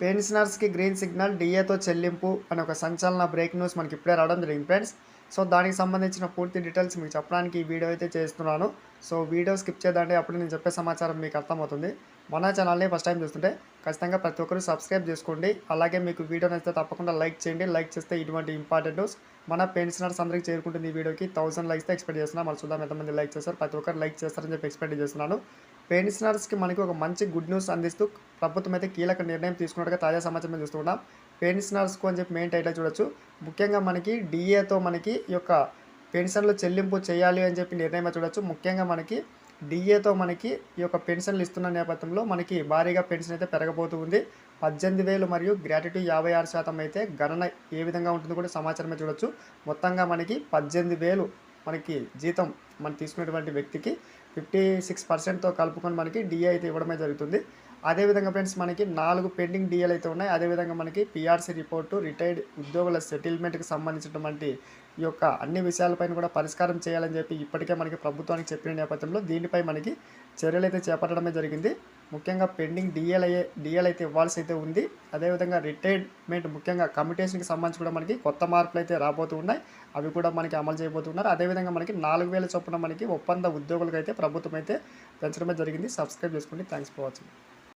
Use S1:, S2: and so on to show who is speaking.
S1: పెన్షనర్స్కి green signal డిఏతో చెల్లింపు అనే ఒక సంచలన బ్రేక్ న్యూస్ మనకి ఇప్పుడే రావడం జరిగింది ఫ్రెండ్స్. సో దానికి సంబంధించిన పూర్తి డీటెయిల్స్ మీకు చెప్పడానికి ఈ వీడియో అయితే చేస్తున్నాను. సో వీడియో స్కిప్ చేద్దంటే అప్పుడు నేను చెప్పే సమాచారం మీకు అర్థమవుతుంది. మన ఛానల్ని ఫస్ట్ టైం చూస్తుంటే ఖచ్చితంగా ప్రతి ఒక్కరు సబ్స్క్రైబ్ చేసుకోండి. అలాగే మీకు వీడియో నచ్చితే తప్పకుండా లైక్ చేయండి. లైక్ చేస్తే ఇటువంటి ఇంపార్టెంట్ న్యూస్ మన పెన్షనర్స్ అందరికీ చేరుకుంటుంది ఈ వీడియోకి. థౌసండ్ లైక్స్ ఎక్స్పెక్ట్ చేస్తున్నాను మన చూద్దాం ఎంతమంది లైక్ చేస్తారు. ప్రతి ఒక్కరు లైక్ చేస్తారని చెప్పి ఎక్స్పెక్ట్ చేస్తున్నాను. పెన్షనర్స్కి మనకి ఒక మంచి గుడ్ న్యూస్ అందిస్తూ ప్రభుత్వం అయితే కీలక నిర్ణయం తీసుకున్నట్టుగా తాజా సమాచారం చూస్తున్నాం. పెన్షనర్స్కు అని చెప్పి మెయిన్ టైటిల్ చూడొచ్చు. ముఖ్యంగా మనకి డిఏతో మనకి ఈ యొక్క పెన్షన్లు చెల్లింపు చేయాలి అని చెప్పి నిర్ణయం చూడొచ్చు. ముఖ్యంగా మనకి డిఏతో మనకి ఈ యొక్క పెన్షన్లు ఇస్తున్న నేపథ్యంలో మనకి భారీగా పెన్షన్ అయితే పెరగబోతూ ఉంది. పద్దెనిమిది వేలు మరియు గ్రాట్యుటీ యాభై ఆరు శాతం అయితే గణన ఏ విధంగా ఉంటుందో కూడా సమాచారమే చూడొచ్చు. మొత్తంగా మనకి పద్దెనిమిది వేలు మనకి జీతం మనం తీసుకునేటువంటి వ్యక్తికి ఫిఫ్టీ సిక్స్ పర్సెంట్తో కలుపుకొని మనకి డిఏ అయితే ఇవ్వడమే జరుగుతుంది. అదేవిధంగా ఫ్రెండ్స్ మనకి నాలుగు పెండింగ్ డిఎల్ అయితే ఉన్నాయి. అదేవిధంగా మనకి పిఆర్సీ రిపోర్టు రిటైర్డ్ ఉద్యోగుల సెటిల్మెంట్కి సంబంధించినటువంటి ఈ యొక్క అన్ని విషయాలపైన కూడా పరిష్కారం చేయాలని చెప్పి ఇప్పటికే మనకి ప్రభుత్వానికి చెప్పిన నేపథ్యంలో దీనిపై మనకి చర్యలు అయితే చేపట్టడమే జరిగింది. ముఖ్యంగా పెండింగ్ డిఎల్ అయ్యే డిఎల్ అయితే ఇవ్వాల్సి అయితే ఉంది. అదేవిధంగా రిటైర్మెంట్ ముఖ్యంగా కమిటేషన్కి సంబంధించి కూడా మనకి కొత్త మార్పులు అయితే రాబోతూ ఉన్నాయి. అవి కూడా మనకి అమలు చేయబోతున్నారు. అదేవిధంగా మనకి నాలుగు వేల చొప్పున మనకి ఒప్పంద ఉద్యోగులకు అయితే ప్రభుత్వం అయితే పెంచడమే జరిగింది. సబ్స్క్రైబ్ చేసుకోండి. Thanks for watching.